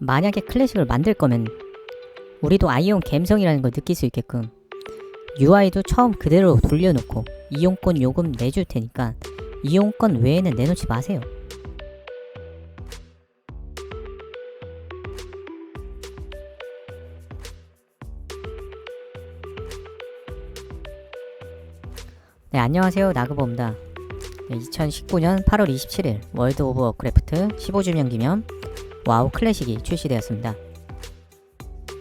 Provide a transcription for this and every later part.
만약에 클래식을 만들 거면 우리도 아이온 감성이라는 걸 느낄 수 있게끔 UI도 처음 그대로 돌려놓고 이용권 요금 내줄 테니까 이용권 외에는 내놓지 마세요. 네, 안녕하세요. 나그보입니다. 2019년 8월 27일 월드 오브 워크래프트 15주년 기념 와우 클래식이 출시되었습니다.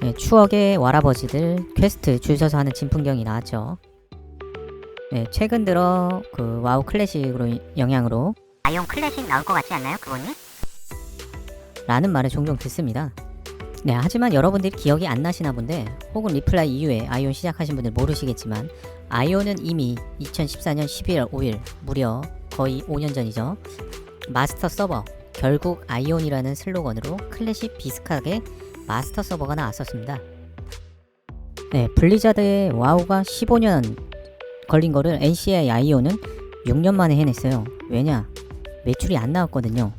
네, 추억의 와라버지들 퀘스트 줄 서서 하는 진풍경이 나왔죠. 네, 최근 들어 그 와우 클래식으로 이- 영향으로 아이온 클래식 나올 것 같지 않나요, 그분이? 라는 말을 종종 듣습니다. 네, 하지만 여러분들이 기억이 안 나시나 본데 혹은 리플라이 이후에 아이온 시작하신 분들 모르시겠지만 아이온은 이미 2014년 12월 5일 무려 거의 5년 전이죠. 마스터 서버 결국 아이온이라는 슬로건으로 클래식 비슷하게 마스터 서버가 나왔었습니다. 네, 블리자드의 와우가 15년 걸린 거를 NC의 아이온은 6년 만에 해냈어요. 왜냐? 매출이 안 나왔거든요.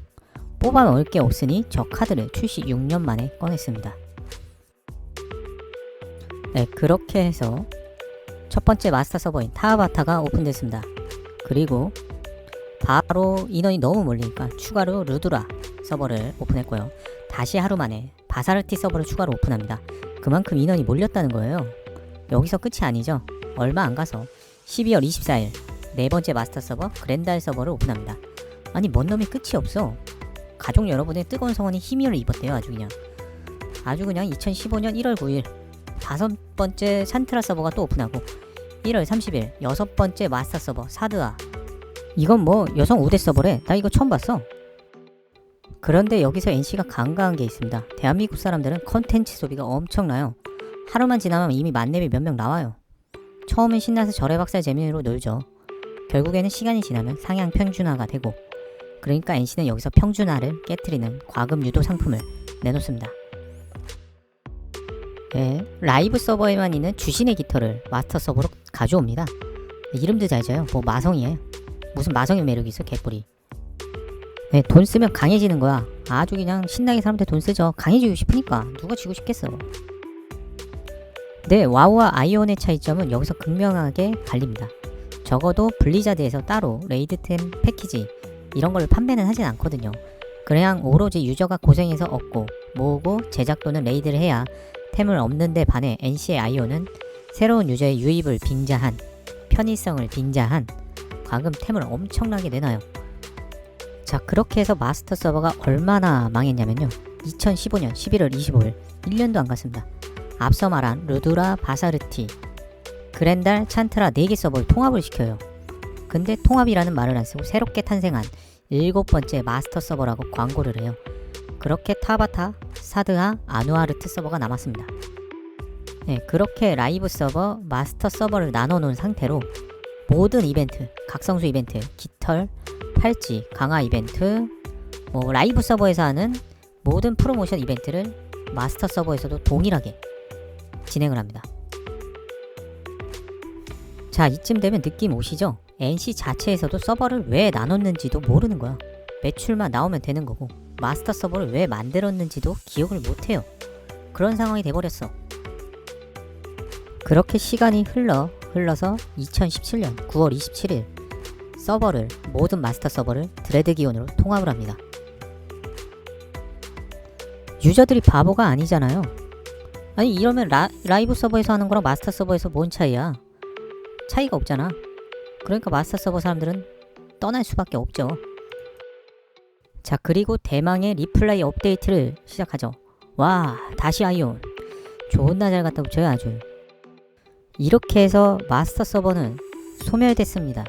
뽑아 먹을 게 없으니 저 카드를 출시 6년 만에 꺼냈습니다. 네, 그렇게 해서 첫 번째 마스터 서버인 타바타가 오픈됐습니다. 그리고 바로 인원이 너무 몰리니까 추가로 루드라 서버를 오픈했고요. 다시 하루 만에 바사르티 서버를 추가로 오픈합니다. 그만큼 인원이 몰렸다는 거예요. 여기서 끝이 아니죠. 얼마 안 가서 12월 24일 네 번째 마스터 서버 그랜달 서버를 오픈합니다. 아니 뭔 놈이 끝이 없어. 가족 여러분의 뜨거운 성원이 힘을 입었대요 아주 그냥 아주 그냥 2015년 1월 9일 다섯 번째 산트라 서버가 또 오픈하고 1월 30일 여섯 번째 마스터 서버 사드아 이건 뭐 여성 5대 서버래 나 이거 처음 봤어 그런데 여기서 NC가 간과한 게 있습니다 대한민국 사람들은 컨텐츠 소비가 엄청나요 하루만 지나면 이미 만렙이 몇 명 나와요 처음엔 신나서 절해박살 재미로 놀죠 결국에는 시간이 지나면 상향 평준화가 되고 그러니까 NC는 여기서 평준화를 깨뜨리는 과금 유도 상품을 내놓습니다. 네, 라이브 서버에만 있는 주신의 깃털을 마스터 서버로 가져옵니다. 이름도 잘 져요. 뭐 마성이에요. 무슨 마성의 매력이 있어 개뿔이. 네, 돈 쓰면 강해지는 거야. 아주 그냥 신나게 사람들 돈 쓰죠. 강해지고 싶으니까 누가 지고 싶겠어. 네, 와우와 아이온의 차이점은 여기서 극명하게 갈립니다. 적어도 블리자드에서 따로 레이드템 패키지 이런 걸 판매는 하진 않거든요. 그냥 오로지 유저가 고생해서 얻고 모으고 제작 또는 레이드를 해야 템을 얻는데 반해 NC의 아이오는 새로운 유저의 유입을 빙자한 편의성을 빙자한 과금 템을 엄청나게 내놔요. 자 그렇게 해서 마스터 서버가 얼마나 망했냐면요. 2015년 11월 25일 1년도 안 갔습니다. 앞서 말한 루드라 바사르티 그랜달 찬트라 4개 서버를 통합을 시켜요. 근데 통합이라는 말을 안 쓰고 새롭게 탄생한 일곱 번째 마스터 서버라고 광고를 해요. 그렇게 타바타, 사드하, 아누아르트 서버가 남았습니다. 네, 그렇게 라이브 서버, 마스터 서버를 나눠 놓은 상태로 모든 이벤트, 각성수 이벤트, 깃털, 팔찌, 강화 이벤트, 뭐 라이브 서버에서 하는 모든 프로모션 이벤트를 마스터 서버에서도 동일하게 진행을 합니다. 자, 이쯤 되면 느낌 오시죠? NC 자체에서도 서버를 왜 나눴는지도 모르는 거야. 매출만 나오면 되는 거고 마스터 서버를 왜 만들었는지도 기억을 못해요. 그런 상황이 돼버렸어. 그렇게 시간이 흘러 흘러서 2017년 9월 27일 서버를 모든 마스터 서버를 드레드 기온으로 통합을 합니다. 유저들이 바보가 아니잖아요. 아니 이러면 라, 라이브 서버에서 하는 거랑 마스터 서버에서 뭔 차이야? 차이가 없잖아. 그러니까 마스터 서버 사람들은 떠날 수밖에 없죠. 자, 그리고 대망의 리플라이 업데이트를 시작하죠. 와, 다시 아이온. 존나 잘 갖다 붙여요, 아주. 이렇게 해서 마스터 서버는 소멸됐습니다.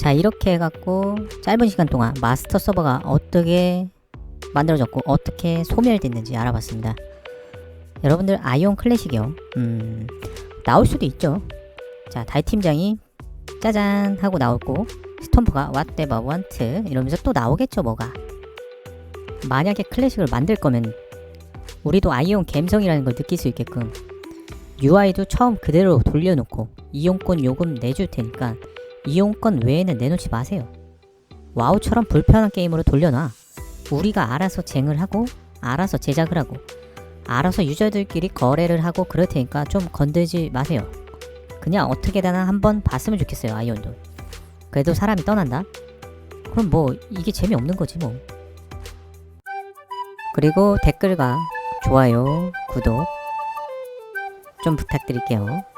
자, 이렇게 해갖고 짧은 시간 동안 마스터 서버가 어떻게 만들어졌고 어떻게 소멸됐는지 알아봤습니다. 여러분들 아이온 클래식이요. 음, 나올 수도 있죠. 자, 달 팀장이 짜잔 하고 나오고 스톰프가 they want 이러면서 또 나오겠죠 뭐가 만약에 클래식을 만들 거면 우리도 아이온 감성이라는 걸 느낄 수 있게끔 UI도 처음 그대로 돌려놓고 이용권 요금 내줄 테니까 이용권 외에는 내놓지 마세요 와우처럼 불편한 게임으로 돌려놔 우리가 알아서 쟁을 하고 알아서 제작을 하고 알아서 유저들끼리 거래를 하고 그럴 테니까 좀 건들지 마세요. 그냥 어떻게든 한번 봤으면 좋겠어요 아이언도. 그래도 사람이 떠난다? 그럼 뭐 이게 재미없는 거지 뭐. 그리고 댓글과 좋아요, 구독 좀 부탁드릴게요.